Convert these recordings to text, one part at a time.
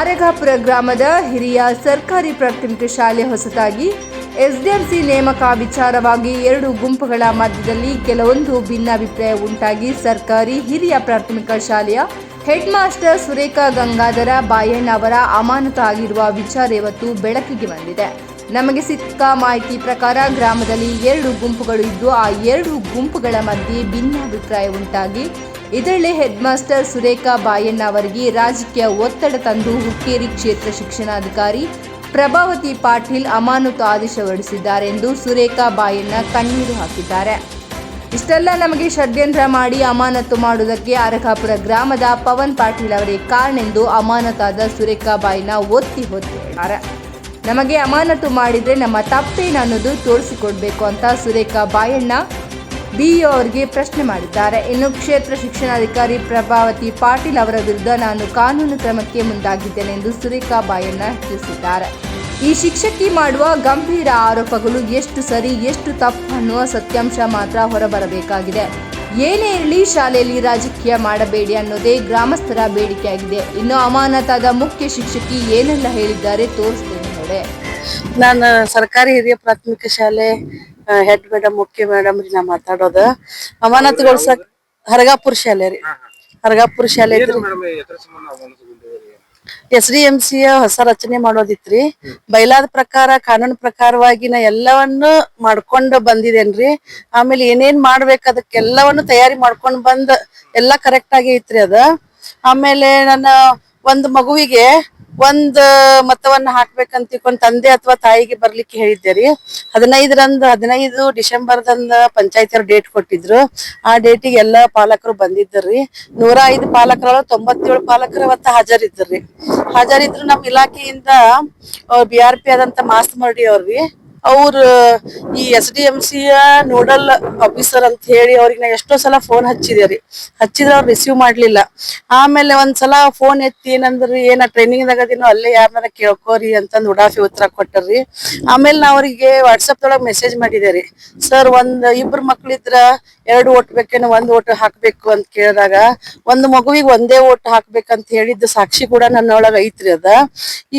ಆರಗಾಪುರ ಗ್ರಾಮದ ಹಿರಿಯ ಸರ್ಕಾರಿ ಪ್ರಾಥಮಿಕ ಶಾಲೆ ಹೊಸತಾಗಿ ಎಸ್ಡಿಎಂಸಿ ನೇಮಕ ವಿಚಾರವಾಗಿ ಎರಡು ಗುಂಪುಗಳ ಮಧ್ಯದಲ್ಲಿ ಕೆಲವೊಂದು ಭಿನ್ನಾಭಿಪ್ರಾಯ ಉಂಟಾಗಿ ಸರ್ಕಾರಿ ಹಿರಿಯ ಪ್ರಾಥಮಿಕ ಶಾಲೆಯ ಹೆಡ್ ಮಾಸ್ಟರ್ ಸುರೇಖಾ ಗಂಗಾಧರ ಬಾಯಣ್ಣ ಅವರ ಅಮಾನತು ಆಗಿರುವ ವಿಚಾರ ಇವತ್ತು ಬೆಳಕಿಗೆ ಬಂದಿದೆ. ನಮಗೆ ಸಿಕ್ಕ ಮಾಹಿತಿ ಪ್ರಕಾರ ಗ್ರಾಮದಲ್ಲಿ ಎರಡು ಗುಂಪುಗಳು ಇದ್ದು, ಆ ಎರಡು ಗುಂಪುಗಳ ಮಧ್ಯೆ ಭಿನ್ನಾಭಿಪ್ರಾಯ ಉಂಟಾಗಿ ಇದರಲ್ಲೇ ಹೆಡ್ ಮಾಸ್ಟರ್ ಸುರೇಖಾ ಬಾಯಣ್ಣ ಅವರಿಗೆ ರಾಜಕೀಯ ಒತ್ತಡ ತಂದು ಹುಕ್ಕೇರಿ ಕ್ಷೇತ್ರ ಶಿಕ್ಷಣಾಧಿಕಾರಿ ಪ್ರಭಾವತಿ ಪಾಟೀಲ್ ಅಮಾನತು ಆದೇಶ ಹೊರಡಿಸಿದ್ದಾರೆ ಎಂದು ಸುರೇಖಾ ಬಾಯಣ್ಣ ಕಣ್ಣೀರು ಹಾಕಿದ್ದಾರೆ. ಇಷ್ಟೆಲ್ಲ ನಮಗೆ ಷಡ್ಯಂತ್ರ ಮಾಡಿ ಅಮಾನತು ಮಾಡುವುದಕ್ಕೆ ಅರಕಾಪುರ ಗ್ರಾಮದ ಪವನ್ ಪಾಟೀಲ್ ಅವರೇ ಕಾರಣ ಎಂದು ಅಮಾನತಾದ ಸುರೇಖಾ ಬಾಯಿನ ಒತ್ತಿ ಹೊತ್ತಿದ್ದಾರೆ. ನಮಗೆ ಅಮಾನತು ಮಾಡಿದರೆ ನಮ್ಮ ತಪ್ಪೇನು ಅನ್ನೋದು ತೋರಿಸಿಕೊಡ್ಬೇಕು ಅಂತ ಸುರೇಖಾ ಬಾಯಣ್ಣ ಬಿಇಒ ಅವರಿಗೆ ಪ್ರಶ್ನೆ ಮಾಡಿದ್ದಾರೆ. ಇನ್ನು ಕ್ಷೇತ್ರ ಶಿಕ್ಷಣಾಧಿಕಾರಿ ಪ್ರಭಾವತಿ ಪಾಟೀಲ್ ಅವರ ವಿರುದ್ಧ ನಾನು ಕಾನೂನು ಕ್ರಮಕ್ಕೆ ಮುಂದಾಗಿದ್ದೇನೆ ಎಂದು ಸುರೇಖಾ ಬಾಯಣ್ಣ ತಿಳಿಸಿದ್ದಾರೆ. ಈ ಶಿಕ್ಷಕಿ ಮಾಡುವ ಗಂಭೀರ ಆರೋಪಗಳು ಎಷ್ಟು ಸರಿ, ಎಷ್ಟು ತಪ್ಪು ಅನ್ನುವ ಸತ್ಯಾಂಶ ಮಾತ್ರ ಹೊರಬರಬೇಕಾಗಿದೆ. ಏನೇ ಇರಲಿ ಶಾಲೆಯಲ್ಲಿ ರಾಜಕೀಯ ಮಾಡಬೇಡಿ ಅನ್ನೋದೇ ಗ್ರಾಮಸ್ಥರ ಬೇಡಿಕೆಯಾಗಿದೆ. ಇನ್ನು ಅಮಾನತಾದ ಮುಖ್ಯ ಶಿಕ್ಷಕಿ ಏನೆಲ್ಲ ಹೇಳಿದ್ದಾರೆ ತೋರಿಸ್ತೇನೆ ನೋಡಿ. ನಾನು ಸರ್ಕಾರಿ ಹಿರಿಯ ಪ್ರಾಥಮಿಕ ಶಾಲೆ ಹೆಡ್ ಮೇಡಮ್ ಮುಖ್ಯ ಮೇಡಮ್ ರೀ ನಾ ಮಾತಾಡೋದ. ಅಮಾನತುಗೊಳ್ಸಕ್ ಹರಗಾಪುರ ಶಾಲೆ ರೀ. ಹರಗಾಪುರ ಶಾಲೆ ಎಸ್ ಡಿ ಎಂ ಸಿ ಹೊಸ ರಚನೆ ಮಾಡೋದಿತ್ರಿ. ಬೈಲಾದ ಪ್ರಕಾರ ಕಾನೂನು ಪ್ರಕಾರವಾಗಿ ನಾ ಎಲ್ಲವನ್ನು ಮಾಡ್ಕೊಂಡು ಬಂದಿದೇನ್ರಿ. ಆಮೇಲೆ ಏನೇನ್ ಮಾಡ್ಬೇಕು ಅದಕ್ಕೆಲ್ಲವನ್ನು ತಯಾರಿ ಮಾಡ್ಕೊಂಡು ಬಂದ್ ಎಲ್ಲಾ ಕರೆಕ್ಟ್ ಆಗಿ ಐತ್ರಿ ಅದ. ಆಮೇಲೆ ನನ್ನ ಒಂದ್ ಮಗುವಿಗೆ ಒಂದ್ ಮತವನ್ನ ಹಾಕ್ಬೇಕಂತ ತಿಳ್ಕೊಂಡ್ ತಂದೆ ಅಥವಾ ತಾಯಿಗೆ ಬರ್ಲಿಕ್ಕೆ ಹೇಳಿದ್ದೆ ರೀ. ಹದಿನೈದರಂದ, ಹದಿನೈದು ಡಿಸೆಂಬರ್ದಂದ ಪಂಚಾಯತಿಯವ್ರು ಡೇಟ್ ಕೊಟ್ಟಿದ್ರು. ಆ ಡೇಟಿಗೆ ಎಲ್ಲಾ ಪಾಲಕರು ಬಂದಿದ್ದರ್ರಿ ನೂರ ಐದು ಪಾಲಕರ ತೊಂಬತ್ತೇಳು ಪಾಲಕರು ಅವತ್ತ ಹಾಜರಿದ್ರಿ ಹಾಜರಿದ್ರು ನಮ್ ಇಲಾಖೆಯಿಂದ ಬಿ ಆರ್ ಪಿ ಆದಂತ ಮಾಸ್ ಮರ್ಡಿ ಅವ್ರಿ ಅವ್ರ, ಈ S D M C nodal officer ಅಂತ ಹೇಳಿ ಅವ್ರಿಗೆ ನಾ ಎಷ್ಟೋ ಸಲ ಫೋನ್ ಹಚ್ಚಿದೆ ರೀ. ಹಚ್ಚಿದ್ರೆ ಅವ್ರು ರಿಸೀವ್ ಮಾಡ್ಲಿಲ್ಲ. ಆಮೇಲೆ ಒಂದ್ಸಲ ಫೋನ್ ಎತ್ತಿ ಏನಂದ್ರಿ, ಏನ ಟ್ರೈನಿಂಗ್ ದಾಗದಿನೋ ಅಲ್ಲೇ ಯಾರನ್ನ ಕೇಳ್ಕೋರಿ ಅಂತಂದ್ ಉಡಾಫಿ ಉತ್ತರ ಕೊಟ್ಟರ್ರಿ ಆಮೇಲೆ ನಾ ಅವ್ರಿಗೆ ವಾಟ್ಸಪ್ ದೊಳಗ್ ಮೆಸೇಜ್ ಮಾಡಿದೆ ರೀ. ಸರ್, ಒಂದ್ ಇಬ್ರು ಮಕ್ಳಿದ್ರ ಎರಡು ಓಟ್ ಬೇಕೇನೋ, ಒಂದ್ ಓಟ್ ಹಾಕ್ಬೇಕು? ಅಂತ ಕೇಳಿದಾಗ, ಒಂದ್ ಮಗುವಿಗೆ ಒಂದೇ ಓಟ್ ಹಾಕ್ಬೇಕಂತ ಹೇಳಿದ್ದು ಸಾಕ್ಷಿ ಕೂಡ ನನ್ನೊಳಗ ಐತ್ರಿ ಅದ.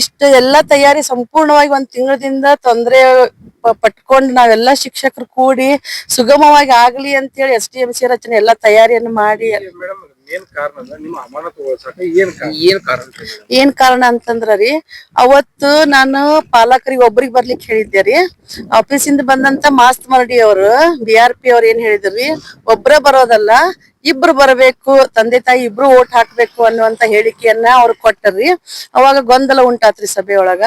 ಇಷ್ಟ ಎಲ್ಲಾ ತಯಾರಿ ಸಂಪೂರ್ಣವಾಗಿ ಒಂದ್ ತಿಂಗಳದಿಂದ ತೊಂದ್ರೆ ಪಟ್ಕೊಂಡ್ ನಾವೆಲ್ಲಾ ಶಿಕ್ಷಕರು ಕೂಡಿ ಸುಗಮವಾಗಿ ಆಗ್ಲಿ ಅಂತ ಹೇಳಿ ಎಸ್ ಡಿ ಎಂ ಸಿ ರಚನೆ ಎಲ್ಲಾ ತಯಾರಿಯನ್ನು ಮಾಡಿ? ಏನ್ ಕಾರಣ ಅಂತಂದ್ರ ರೀ ಅವತ್ತು ನಾನು ಪಾಲಕರಿಗೆ ಒಬ್ರಿಗೆ ಬರ್ಲಿಕ್ಕೆ ಹೇಳಿದ್ದೆ ರೀ ಆಫೀಸಿಂದ ಬಂದಂತ ಮಾಸ್ತ್ ಮರಡಿ ಅವರು ಬಿ ಆರ್ ಪಿ ಅವ್ರ ಏನ್ ಹೇಳಿದ್ರಿ ಒಬ್ರ ಬರೋದಲ್ಲ ಇಬ್ರು ಬರಬೇಕು, ತಂದೆ ತಾಯಿ ಇಬ್ರು ಓಟ್ ಹಾಕ್ಬೇಕು ಅನ್ನುವಂತ ಹೇಳಿಕೆಯನ್ನ ಅವ್ರು ಕೊಟ್ಟರಿ. ಅವಾಗ ಗೊಂದಲ ಉಂಟಾತ್ರಿ ಸಭೆಯೊಳಗ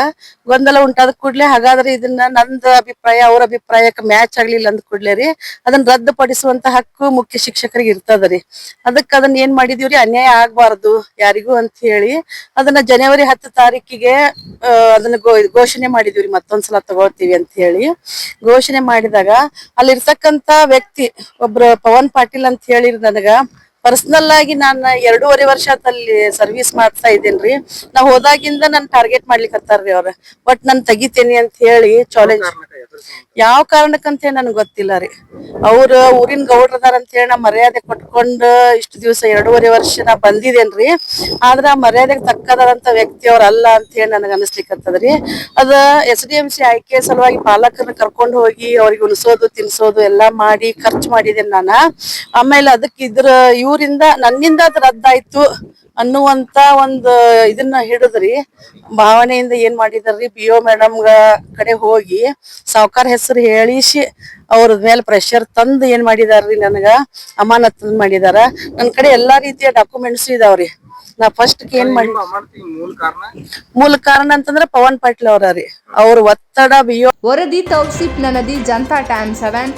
ಗೊಂದಲ ಉಂಟಾದ ಕೂಡ್ಲೆ ಹಾಗಾದ್ರೆ ಇದನ್ನ ನಂದ ಅಭಿಪ್ರಾಯ, ಅವ್ರ ಅಭಿಪ್ರಾಯಕ್ಕೆ ಮ್ಯಾಚ್ ಆಗ್ಲಿಲ್ಲ ಅಂದ ಕೂಡ್ಲೆ ರೀ, ಅದನ್ನ ರದ್ದುಪಡಿಸುವಂತ ಹಕ್ಕು ಮುಖ್ಯ ಶಿಕ್ಷಕರಿಗೆ ಇರ್ತದರಿ ಅದಕ್ಕೆ ಅದನ್ನ ಏನ್ ಮಾಡಿದೀವ್ರಿ, ಅನ್ಯಾಯ ಆಗ್ಬಾರ್ದು ಯಾರಿಗೂ ಅಂತ ಹೇಳಿ ಅದನ್ನ ಜನವರಿ ಹತ್ತು ತಾರೀಕಿಗೆ ಅದನ್ನ ಘೋಷಣೆ ಮಾಡಿದೀವ್ರಿ ಮತ್ತೊಂದ್ಸಲ ತಗೊಳ್ತೀವಿ ಅಂತ ಹೇಳಿ. ಘೋಷಣೆ ಮಾಡಿದಾಗ ಅಲ್ಲಿರ್ತಕ್ಕಂತ ವ್ಯಕ್ತಿ, ಒಬ್ರು ಪವನ್ ಪಾಟೀಲ್ ಅಂತ ಹೇಳಿ ನನಗ ಪರ್ಸನಲ್ ಆಗಿ ನಾನು ಎರಡೂವರೆ ವರ್ಷ ಅಲ್ಲಿ ಸರ್ವಿಸ್ ಮಾಡ್ತಾ ಇದ್ದೇನ್ರಿ. ನಾ ಹೋದಾಗಿಂದ ನನ್ ಟಾರ್ಗೆಟ್ ಮಾಡ್ಲಿಕತ್ತಾರ್ರಿ ಅವ್ರ. ಬಟ್ ನಾನ್ ತೆಗಿತೇನಿ ಅಂತ ಹೇಳಿ ಚಾಲೆಂಜ್ ಯಾವ ಕಾರಣಕ್ಕಂತ ಹೇಳಿ ನನಗೆ ಗೊತ್ತಿಲ್ಲ ರೀ. ಅವ್ರ ಊರಿನ ಗೌಡ್ರದಾರ ಅಂತ ಹೇಳಿ ನಾ ಮರ್ಯಾದೆ ಕೊಟ್ಕೊಂಡು ಇಷ್ಟು ದಿವಸ ಎರಡೂವರೆ ವರ್ಷ ನಾ ಬಂದಿದ್ದೇನ್ರಿ ಆದ್ರ ಮರ್ಯಾದೆಗೆ ತಕ್ಕದಾದಂತ ವ್ಯಕ್ತಿ ಅವ್ರ ಅಲ್ಲ ಅಂತ ಹೇಳಿ ನನಗ ಅನಿಸ್ಲಿಕ್ಕತ್ತದ್ರಿ ಅದ ಎಸ್ ಡಿ ಎಂ ಸಿ ಆಯ್ಕೆ ಸಲುವಾಗಿ ಪಾಲಕರನ್ನ ಕರ್ಕೊಂಡು ಹೋಗಿ ಅವ್ರಿಗೆ ಉಣಿಸೋದು, ತಿನ್ಸೋದು ಎಲ್ಲಾ ಮಾಡಿ ಖರ್ಚು ಮಾಡಿದ್ದೇನೆ ನಾನು. ಆಮೇಲೆ ಅದಕ್ಕೆ ಇದ್ರ ಇವರಿಂದ ನನ್ನಿಂದ ಅದು ರದ್ದಾಯ್ತು. ಅನ್ನುವಂತ ಒಂದು ಇದನ್ನ ಹಿಡಿದ್ರಿ. ಭಾವನೆಯಿಂದ ಏನ್ ಮಾಡಿದಾರ್ರಿ ಬಿ ಓ ಮೇಡಮ್ ಕಡೆ ಹೋಗಿ ಸಾವ್ಕಾರ ಹೆಸರು ಹೇಳಿಸಿ ಅವ್ರ ಮೇಲೆ ಪ್ರೆಷರ್ ತಂದು ಏನ್ ಮಾಡಿದಾರ್ರಿ ನನಗ ಅಮಾನತ್ ಮಾಡಿದಾರ. ನನ್ ಕಡೆ ಎಲ್ಲಾ ರೀತಿಯ ಡಾಕ್ಯುಮೆಂಟ್ಸ್ ಇದಾವ್ರಿ. ನಾ ಫಸ್ಟ್ ಏನ್ ಮಾಡಿ ಮೂಲ ಕಾರಣ ಅಂತಂದ್ರ ಪವನ್ ಪಾಟೀಲ್ ಅವ್ರ ರೀ. ಅವ್ರ ಒತ್ತಡ ಬಿ ವರದಿ ತೌಸಿಪ್ ನನದಿ ಜನತಾ ಟೈಮ್ ಸೆವೆನ್